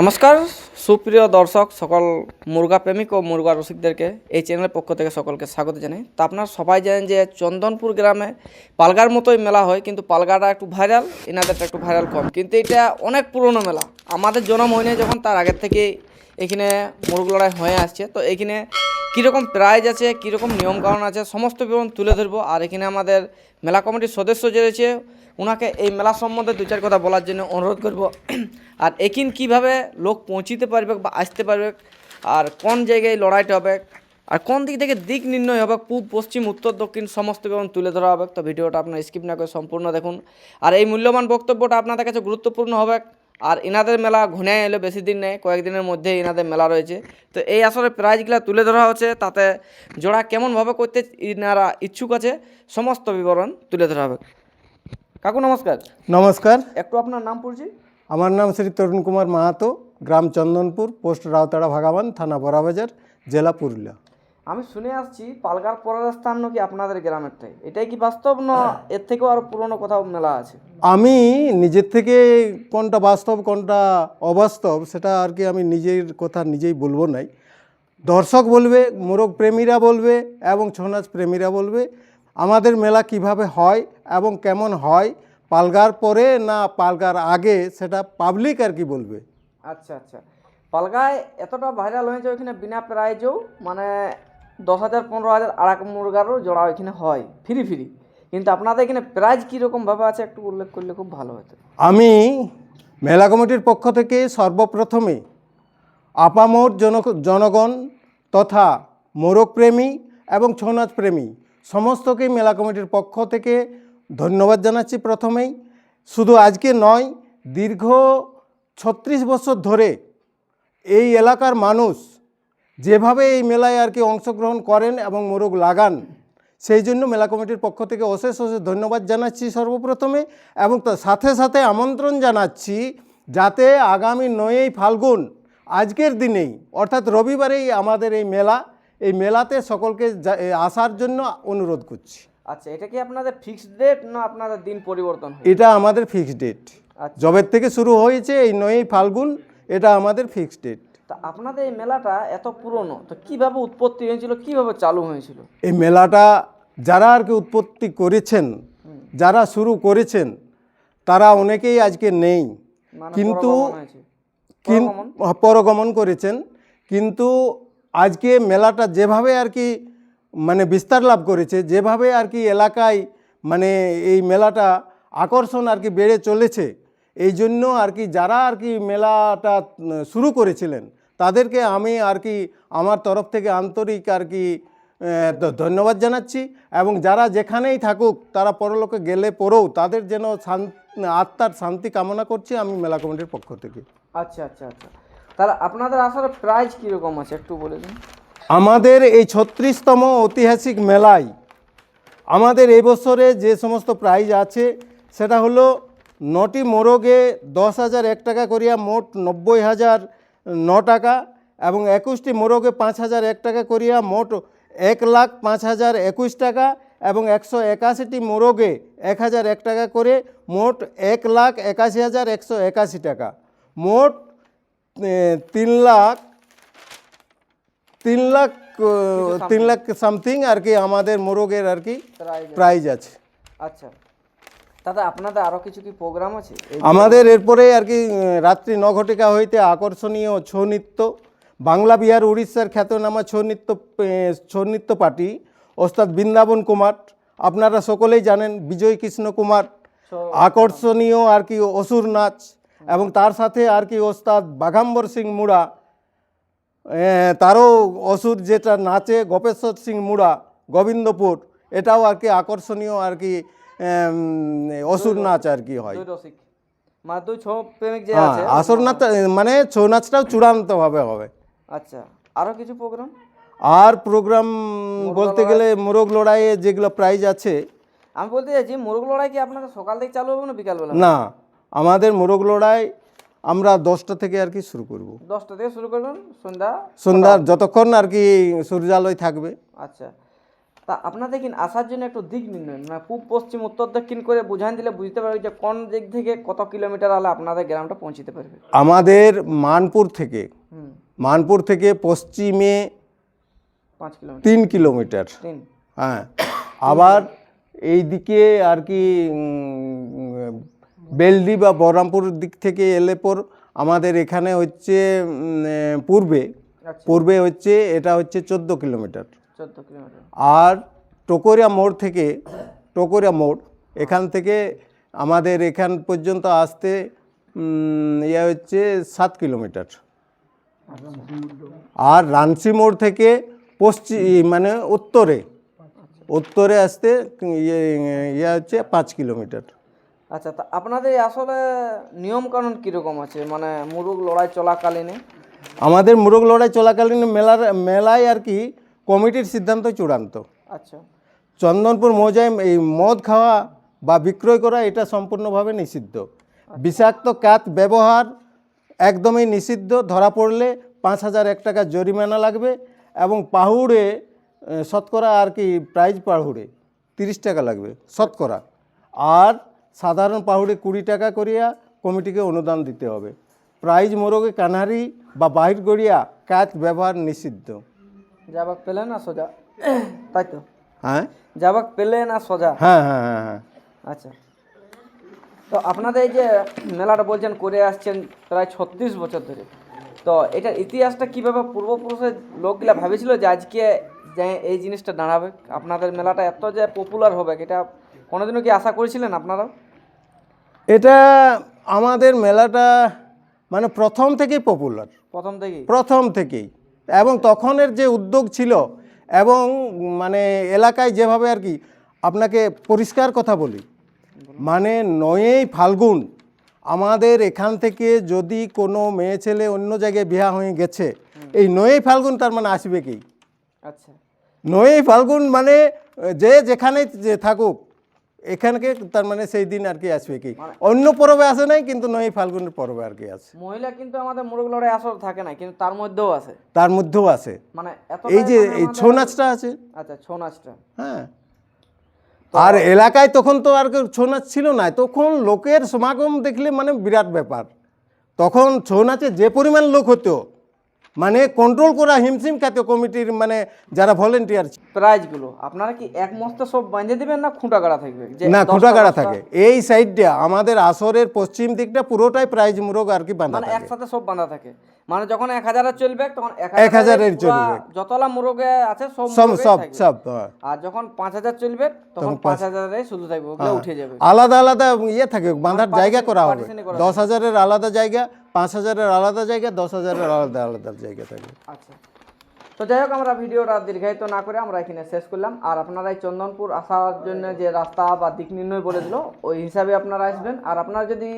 নমস্কার, সুপ্রিয় দর্শক, সকল মুরগা প্রেমিক ও মুরগা রসিকদেরকে এই চ্যানেলের পক্ষ থেকে সকলকে স্বাগত জানাই। তো আপনারা সবাই জানেন যে চন্দনপুর গ্রামে পালগার মতোই মেলা হয়, কিন্তু পালগাটা একটু ভাইরাল এনাদেরটা একটু ভাইরাল কম। কিন্তু এটা অনেক পুরনো মেলা। আমাদের জন্ম হয়নি যখন, তার আগের থেকে এখানে মুরগ লড়াই হয়ে আসছে। তো এখানে কীরকম প্রাইজ আছে, কীরকম নিয়মকানুন আছে, সমস্ত বিবরণ তুলে ধরবো। আর এখানে আমাদের মেলা কমিটির সদস্য যে রয়েছে ওনাকে এই মেলা সম্বন্ধে দু চার কথা বলার জন্য অনুরোধ করব। আর একিন কীভাবে লোক পৌঁছিতে পারবে বা আসতে পারবে, আর কোন জায়গায় লড়াইটা হবে, আর কোন দিক থেকে দিক নির্ণয় হবে, পূব, পশ্চিম, উত্তর, দক্ষিণ, সমস্ত বিবরণ তুলে ধরা হবে, তো ভিডিওটা আপনার স্কিপ না করে সম্পূর্ণ দেখুন। আর এই মূল্যবান বক্তব্যটা আপনাদের কাছে গুরুত্বপূর্ণ হবে, আর এনাদের মেলা ঘুনে এলো, বেশি দিন নেই, কয়েকদিনের মধ্যে এনাদের মেলা রয়েছে। তো এই আসলে প্রাইজগুলো তুলে ধরা হচ্ছে, তাতে জোড়া কেমনভাবে করতে এনারা ইচ্ছুক আছে, সমস্ত বিবরণ তুলে ধরা হবে। কাকু নমস্কার। নমস্কার। একটু আপনার নাম পড়ছি? আমার নাম শ্রী তরুণ কুমার মাহাতো গ্রাম চন্দনপুর পোস্ট রাউতাড়া ভাগাবান থানা বড়াবাজার জেলা পুরুলিয়া। আমি শুনে আসছি পালগার পরের স্থান নাকি আপনাদের গ্রামেরটাই এটাই কি বাস্তব না এর থেকেও আরও পুরনো কোথাও মেলা আছে? আমি নিজের থেকে কোনটা বাস্তব কোনটা অবাস্তব সেটা আর কি আমি নিজের কথা নিজেই বলব নাই। দর্শক বলবে মোরগ প্রেমীরা বলবে এবং ছৌ নাচ প্রেমীরা বলবে আমাদের মেলা কীভাবে হয় এবং কেমন হয় পালগার পরে না পালগার আগে সেটা পাবলিক আর কি বলবে? আচ্ছা আচ্ছা। পালগায় এতটা ভাইরাল হয়েছে ওইখানে বিনা প্রাইজেও মানে দশ হাজার পনেরো হাজার আড়াক মুরগারও জোড়া ওইখানে হয় ফ্রি ফ্রি কিন্তু আপনাদের এখানে প্রাইজ কীরকমভাবে আছে একটু উল্লেখ করলে খুব ভালো হতো। আমি মেলা কমিটির পক্ষ থেকে সর্বপ্রথমে আপামোর জন জনগণ তথা মোরগপ্রেমী এবং ছৌ নাচ প্রেমী সমস্তকেই মেলা কমিটির পক্ষ থেকে ধন্যবাদ জানাচ্ছি প্রথমেই। শুধু আজকে নয়, দীর্ঘ ছত্রিশ বছর ধরে এই এলাকার মানুষ যেভাবে এই মেলায় আর কি অংশগ্রহণ করেন এবং মোরগ লাগান, সেই জন্য মেলা কমিটির পক্ষ থেকে অশেষ অশেষ ধন্যবাদ জানাচ্ছি সর্বপ্রথমে এবং তার সাথে সাথে আমন্ত্রণ জানাচ্ছি যাতে আগামী নয়ই ফাল্গুন, আজকের দিনেই, অর্থাৎ রবিবারেই আমাদের এই মেলা এই মেলাতে সকলকে আসার জন্য অনুরোধ করছি। আচ্ছা এটা কি আপনাদের ফিক্সড ডেট না আপনাদের দিন পরিবর্তন এটা আমাদের ফিক্সড ডেট। জবের থেকে শুরু হয়েছে এই নয়ই ফাল্গুন এটা আমাদের ফিক্সড ডেট তা আপনাদের এই মেলাটা এত পুরনো তো কীভাবে উৎপত্তি হয়েছিল কীভাবে চালু হয়েছিল? এই মেলাটা যারা আর কি উৎপত্তি করেছেন যারা শুরু করেছেন তারা অনেকেই আজকে নেই। মানে কিন্তু পরগমন পরগমন করেছেন। কিন্তু আজকে মেলাটা যেভাবে আর কি মানে বিস্তার লাভ করেছে, যেভাবে আর কি এলাকায় মানে এই মেলাটা আকর্ষণ আর কি বেড়ে চলেছে, এই জন্য আর কি যারা আর কি মেলাটা শুরু করেছিলেন, তাদেরকে আমি আর কি আমার তরফ থেকে আন্তরিক আর কি ধন্যবাদ জানাচ্ছি এবং যারা যেখানেই থাকুক, তারা পরলোকে গেলে পরেও তাদের যেন আত্মার শান্তি কামনা করছি আমি মেলা কমিটির পক্ষ থেকে। আচ্ছা আচ্ছা আচ্ছা। তাহলে আপনাদের আসলে প্রাইস কীরকম আছে একটু বলে দিন? আমাদের এই ছত্রিশতম ঐতিহাসিক মেলায় আমাদের এই বছরে যে সমস্ত প্রাইজ আছে, সেটা হলো নটি মোরগে দশ হাজার এক টাকা করিয়া মোট নব্বই হাজার ন টাকা এবং একুশটি মোরগে পাঁচ হাজার এক টাকা করিয়া মোট এক লাখ পাঁচ হাজার একুশ টাকা এবং একশো একাশিটি মোরগে এক হাজার এক টাকা করে মোট এক লাখ একাশি হাজার একশো একাশি টাকা। মোট তিন লাখ তিন লাখ তিন লাখ সামথিং আর কি আমাদের মোরগের আর কি প্রাইজ আছে। আচ্ছা। দাদা আপনাদের আরও কিছু কি প্রোগ্রাম আছে? আমাদের এরপরে আর কি রাত্রি ন ঘটিকা হইতে আকর্ষণীয় ছৌ নৃত্য বাংলা বিহার উড়িষ্যার খ্যাতনামা ছৌ নৃত্য ছৌ নৃত্য পার্টি ওস্তাদ বৃন্দাবন কুমার আপনারা সকলেই জানেন বিজয় কৃষ্ণ কুমার আকর্ষণীয় আর কি অসুর নাচ এবং তার সাথে আর কি ওস্তাদ বাঘাম্বর সিং মুড়া তারও অসুর যেটা নাচে গোপেশ্বর সিং মুড়া গোবিন্দপুর এটাও আর কি আকর্ষণীয় আর কি অসুর নাচ আর কি হয়। মানে হ্যাঁ আসর নাচ মানে ছৌ নাচটাও চূড়ান্তভাবে হবে। আচ্ছা আরও কিছু প্রোগ্রাম আর প্রোগ্রাম বলতে গেলে মোরগ লড়াইয়ে যেগুলো প্রাইজ আছে আমি বলতে চাইছি মোরগ লড়াই কি আপনাদের সকাল থেকে চালু হবে না বিকালবেলা? না। আমাদের মোরগ লড়াই আমরা দশটা থেকে আর কি শুরু করব। দশটা থেকে শুরু করবেন সন্ধ্যা সন্ধ্যার যতক্ষণ আর কি সূর্যালয় থাকবে। আচ্ছা। তা আপনাদের কিন্তু আসার জন্য একটু দিক নির্ণয় মানে পূব পশ্চিম উত্তর দক্ষিণ করে বুঝান দিলে বুঝতে পারবে যে কোন দিক থেকে কত কিলোমিটার আলে আপনাদের গ্রামটা পৌঁছতে পারবে। আমাদের মানপুর থেকে মানপুর থেকে পশ্চিমে পাঁচ কিলোমিটার। তিন কিলোমিটার। হ্যাঁ। আবার এই দিকে আর কি বেলডি বা বহরমপুর দিক থেকে এলে পর আমাদের এখানে হচ্ছে পূর্বে আচ্ছা। পূর্বে হচ্ছে এটা হচ্ছে চোদ্দ কিলোমিটার। আর টোকরিয়া মোড় থেকে টোকরিয়া মোড় এখান থেকে আমাদের এখান পর্যন্ত আসতে ইয়ে হচ্ছে সাত কিলোমিটার। আর রানসি মোড় থেকে পশ্চিম মানে উত্তরে উত্তরে আসতে ইয়ে ইয়ে হচ্ছে পাঁচ কিলোমিটার। আচ্ছা তা আপনাদের আসলে নিয়ম কানুন কীরকম আছে? মানে মুরুগ লড়াই চলাকালীনে? আমাদের মুরগ লড়াই চলাকালীন মেলার মেলায় আর কি কমিটির সিদ্ধান্ত চূড়ান্ত। আচ্ছা। চন্দনপুর মৌজায় এই মদ খাওয়া বা বিক্রয় করা এটা সম্পূর্ণভাবে নিষিদ্ধ। বিষাক্ত কাত ব্যবহার একদমই নিষিদ্ধ। ধরা পড়লে পাঁচ হাজার এক টাকা জরিমানা লাগবে এবং পাহুড়ে শতকরা আর কি প্রাইজ পাহুড়ে তিরিশ টাকা লাগবে শতকরা। আর সাধারণ পাহুড়ে কুড়ি টাকা করিয়া কমিটিকে অনুদান দিতে হবে। প্রাইজ মোরগে কানারি বা বাহির গড়িয়া কাত ব্যবহার নিষিদ্ধ। যাবাক পেলে না সোজা? তাই তো? হ্যাঁ? যাবাক পেলে না সোজা? হ্যাঁ হ্যাঁ হ্যাঁ হ্যাঁ। আচ্ছা। তো আপনাদের এই যে মেলাটা বলছেন করে আসছেন প্রায় ছত্রিশ বছর ধরে। তো এটার ইতিহাসটা কীভাবে পূর্বপুরুষের লোকগুলা ভেবেছিল যে আজকে যে এই জিনিসটা দাঁড়াবে? আপনাদের মেলাটা এত যে পপুলার হবে এটা কোনোদিনও কি আশা করেছিলেন আপনারা এটা আমাদের মেলাটা মানে প্রথম থেকেই পপুলার প্রথম থেকেই? প্রথম থেকেই। এবং তখনের যে উদ্যোগ ছিল এবং মানে এলাকায় যেভাবে আর কি আপনাকে পরিষ্কার কথা বলি মানে নয়েই ফাল্গুন আমাদের এখান থেকে যদি কোনো মেয়ে ছেলে অন্য জায়গায় বিয়া হয়ে গেছে এই নয়েই ফাল্গুন তার মানে আসবে কি? আচ্ছা। নয়েই ফাল্গুন মানে যে যেখানে যে থাকুক এখানকে তার মানে সেই দিন আর কি আসবে কি? অন্য পরবে আসে নাই কিন্তু নয় ফাল্গুনের পরবে আর কি আছে। মহিলা কিন্তু আমাদের মুরগ লড়াই আসর থাকে না কিন্তু তার মধ্যেও আছে তার মধ্যেও আছে মানে এই যে এই ছৌ নাচটা আছে। আচ্ছা ছৌ নাচটা। হ্যাঁ। আর এলাকায় তখন তো আর কেউ ছৌ নাচ ছিল না তখন লোকের সমাগম দেখলে মানে বিরাট ব্যাপার। তখন ছৌ নাচে যে পরিমাণ লোক হতো মানে কন্ট্রোল করা হিমশিম খাতে কমিটির মানে যারা ভলেন্টিয়ার প্রাইজগুলো আপনারা কি এক মস্তে সব বাঁধে দিবেন না খুঁটা গাড়া থাকবে? না খুঁটা দশটা- থাকে। এই সাইডটা আমাদের আসরের পশ্চিম দিকটা পুরোটাই প্রাইজ মুরগ আর কি বাঁধা মানে থাকে। একসাথে সব বাঁধা থাকে। মানে যখন এক হাজারের চলবে তখন এক হাজারের চলবে। যতলা মুরগে আছে সব সব সব সব হ্যাঁ। আর যখন পাঁচ হাজার চলবে তখন পাঁচ হাজারে শুধু থাকবে ওগুলো উঠে যাবে। আলাদা আলাদা ইয়ে থাকে বাঁধার জায়গা করা হবে। দশ হাজারের আলাদা জায়গা পাঁচ হাজারের আলাদা জায়গা, দশ হাজারের আলাদা আলাদা জায়গা থাকে। আচ্ছা। তো যাই হোক, আমরা ভিডিওটা দীর্ঘায়িত না করে আমরা এখানে শেষ করলাম। আর আপনারা এই চন্দনপুর আসার জন্য যে রাস্তা বা দিক নির্ণয় বলে দিল ওই হিসাবে আপনারা আসবেন। আর আপনারা যদি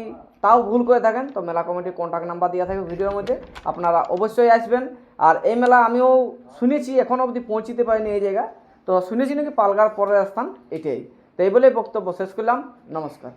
তাও ভুল করে থাকেন, তো মেলা কমিটির কন্ট্যাক্ট নাম্বার দেওয়া থাকে ভিডিওর মধ্যে। আপনারা অবশ্যই আসবেন। আর এই মেলা আমিও শুনেছি এখনও অবধি পৌঁছিতে পারিনি এই জায়গা। তো শুনেছি নাকি পালগার পরের স্থান এটাই। তো এই বলেই বক্তব্য শেষ করলাম। নমস্কার।